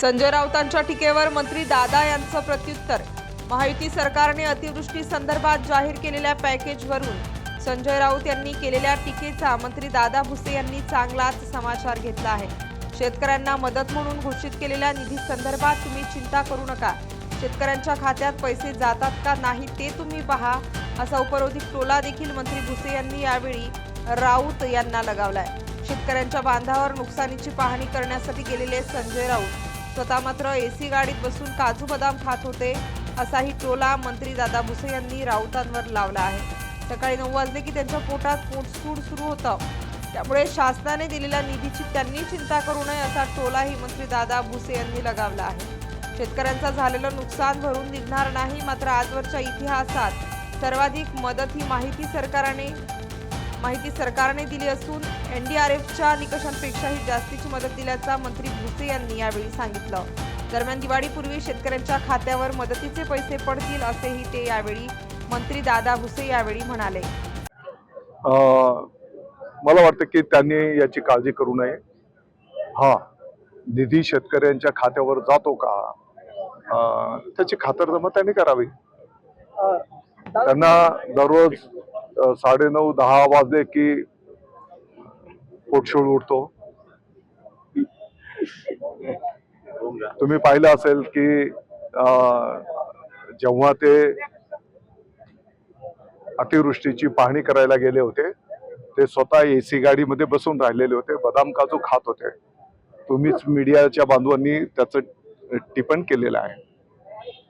संजय राऊतांच्या टीकेवर मंत्री दादा यांचं प्रत्युत्तर. महायुती सरकारने अतिवृष्टी संदर्भात जाहीर केलेल्या पॅकेजवरून संजय राऊत यांनी केलेल्या टीकेचा मंत्री दादा भुसे यांनी चांगलाच समाचार घेतला आहे. शेतकऱ्यांना मदत म्हणून घोषित केलेल्या निधी संदर्भात तुम्ही चिंता करू नका. शेतकऱ्यांच्या खात्यात पैसे जातात का नाही ते तुम्ही पहा असा उपरोधिक टोला देखील मंत्री भुसे यांनी यावेळी राऊत यांना लगावलाय. शेतकऱ्यांच्या बांधावर नुकसानीची पाहणी करण्यासाठी गेलेले संजय राऊत स्वतः मात्र एसी गाडीत बसून काजू बदाम खात होते असाही टोला मंत्री दादा भुसे यांनी राऊतांवर लावला आहे. सकाळी नऊ वाजले की त्यांच्या पोटात पोटसूड सुरू होतं. त्यामुळे शासनाने दिलेल्या निधीची त्यांनी चिंता करू नये असा टोलाही मंत्री दादा भुसे यांनी लगावला आहे. शेतकऱ्यांचा झालेलं नुकसान भरून निघणार नाही मात्र आजवरच्या इतिहासात सर्वाधिक मदत ही माहिती सरकारने माहिती सरकारने दिली असून एनडीआरएफच्या निकषांपेक्षाही जास्तीची मदत दिल्याचा मंत्री भुसे यांनी यावेळी सांगितलं. दरम्यान दिवाळीपूर्वी शेतकऱ्यांच्या खात्यावर मदतीचे पैसे पडतील असेही ते यावेळी मंत्री दादा भुसे यावेळी म्हणाले. मला वाटतं की त्यांनी याची काळजी करू नये. हा निधी शेतकऱ्यांच्या खात्यावर जातो का? त्याची खातरजमा त्यांनी करावी. त्यांना दररोज साडेनऊ दहा वाजले की पोटशोळ उठतो तुम्ही पाहिलं असेल की जेव्हा ते अतिवृष्टीची पाहणी करायला गेले होते ते स्वतः एसी गाडीमध्ये बसून राहिलेले होते बदाम काजू खात होते. तुम्हीच मीडियाच्या बांधवांनी त्याचं टिपण केलेलं आहे.